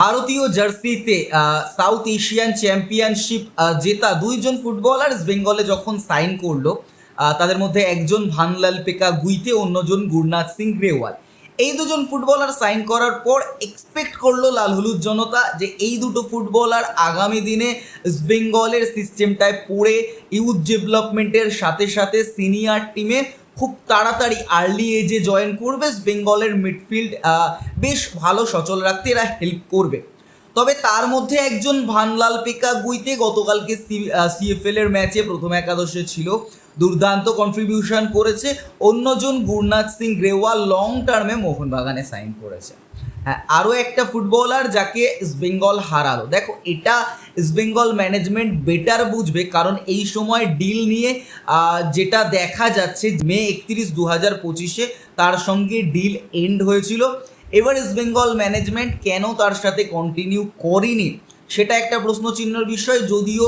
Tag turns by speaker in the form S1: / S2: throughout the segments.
S1: ভারতীয় জার্সিতে south Asian championship জেতা দুইজন ফুটবলার বেঙ্গলে যখন সাইন করল তাদের মধ্যে একজন ভানলাল পেকা গুইতে, অন্যজন গুরনাথ সিং গ্রেওয়াল। এই দুজন ফুটবলার সাইন করার পর এক্সপেক্ট করল লাল হলুদ জনতা যে এই দুটো ফুটবলার আগামী দিনে বেঙ্গলের সিস্টেমটায় পড়ে ইউথ ডেভেলপমেন্টের সাথে সাথে সিনিয়র টিমে খুব তাড়াতাড়ি আর্লি এজে জয়েন করবে বেঙ্গলের মিডফিল্ড বেশ ভালো, সচল রাখতে এরা হেল্প করবে। তবে তার মধ্যে একজন ভানলাল পেকা গুইতে গতকালকে সিএফএল এর ম্যাচে প্রথম একাদশে ছিল। দুর্দান্ত কন্ট্রিবিউশন করেছে। অন্যজন গুরনাথ সিং গ্রেওয়াল লং টার্মে মোহনবাগানে সাইন করেছে। হ্যাঁ আরও একটা ফুটবলার যাকে ইস্টবেঙ্গল হারালো। দেখো, এটা ইস্টবেঙ্গল ম্যানেজমেন্ট বেটার বুঝবে কারণ এই সময় ডিল নিয়ে যেটা দেখা যাচ্ছে মে একত্রিশ দু হাজার পঁচিশে তার সঙ্গে ডিল এন্ড হয়েছিল। এবার ইস্টবেঙ্গল ম্যানেজমেন্ট কেন তার সাথে কন্টিনিউ করেনি? সেটা একটা প্রশ্নচিহ্নের বিষয়। যদিও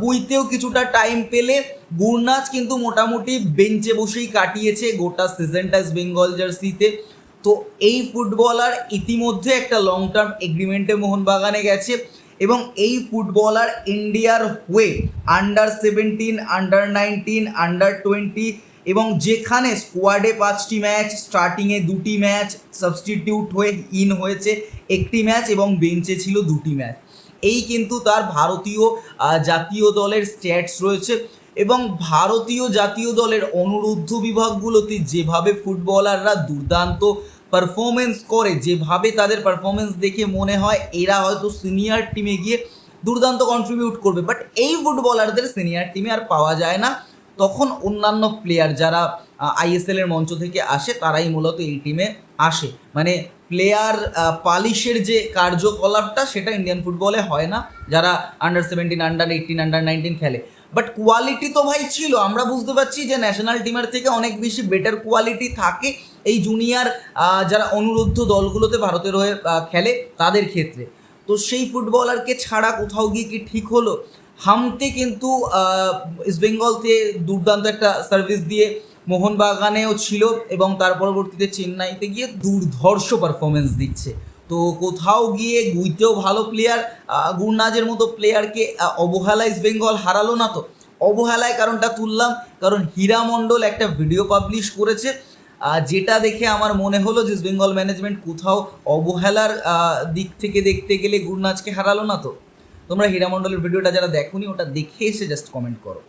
S1: গুইতেও কিছুটা টাইম পেলে গুরনাজ কিন্তু মোটামুটি বেঞ্চে বসেই কাটিয়েছে গোটা সিজনটা ইস্ট বেঙ্গল জার্সিতে তো এই ফুটবলার ইতিমধ্যে একটা লং টার্ম এগ্রিমেন্টে মোহনবাগানে গেছে এবং এই ফুটবলার ইন্ডিয়ার হয়ে under seventeen under nineteen under twenty এবং যেখানে স্কোয়াডে পাঁচটি ম্যাচ স্টার্টিংয়ে দুটি ম্যাচ সাবস্টিটিউট হয়ে ইন হয়েছে একটি ম্যাচ এবং বেঞ্চে ছিল দুটি ম্যাচ এই কিন্তু তার ভারতীয় জাতীয় দলের স্ট্যাটস রয়েছে এবং ভারতীয় জাতীয় দলের অনুরুদ্ধ বিভাগগুলোতে যেভাবে ফুটবলাররা দুর্দান্ত পারফরমেন্স করে, যেভাবে তাদের পারফরমেন্স দেখে মনে হয়, এরা হয়তো সিনিয়র টিমে গিয়ে দুর্দান্ত কন্ট্রিবিউট করবে। বাট এই ফুটবলারদের সিনিয়র টিমে আর পাওয়া যায় না। তখন অন্যান্য প্লেয়ার যারা আইএসএল এর মঞ্চ থেকে আসে, তারাই মূলত এই টিমে আসে। মানে প্লেয়ার পালিশের যে কার্যকলাপটা, সেটা ইন্ডিয়ান ফুটবলে হয় না। যারা under seventeen under eighteen under nineteen খেলে। বাট কোয়ালিটি তো ভাই ছিল আমরা বুঝতে পারছি যে ন্যাশনাল টিমের থেকে অনেক বেশি বেটার কোয়ালিটি থাকে এই জুনিয়র যারা অনুরুদ্ধ দলগুলোতে ভারতের হয়ে খেলে তাদের ক্ষেত্রে। তো সেই ফুটবলারকে ছাড়া কোথাও গিয়ে কি ঠিক হলো? হামতে কিন্তু আহ, ইস্ট বেঙ্গলতে দুর্দান্ত একটা সার্ভিস দিয়ে মোহনবাগানেও ছিল এবং তার পরবর্তীতে চেন্নাইতে গিয়ে দুর্ধর্ষ পারফরমেন্স দিচ্ছে। তো কোথাও গিয়ে গুইতেও ভালো প্লেয়ার গুরনাজের মতো প্লেয়ারকে অবহেলা বেঙ্গল হারালো না তো? অবহেলায় কারণটা তুললাম, কারণ হীরা মণ্ডল একটা ভিডিও পাবলিশ করেছে যেটা দেখে আমার মনে হলো যে বেঙ্গল ম্যানেজমেন্ট কোথাও অবহেলার দিক থেকে দেখতে গেলে গুরনাজকে হারালো না তো? তোমরা হীরা মণ্ডলের ভিডিওটা যারা দেখোনি, ওটা দেখে এসে জাস্ট কমেন্ট করো।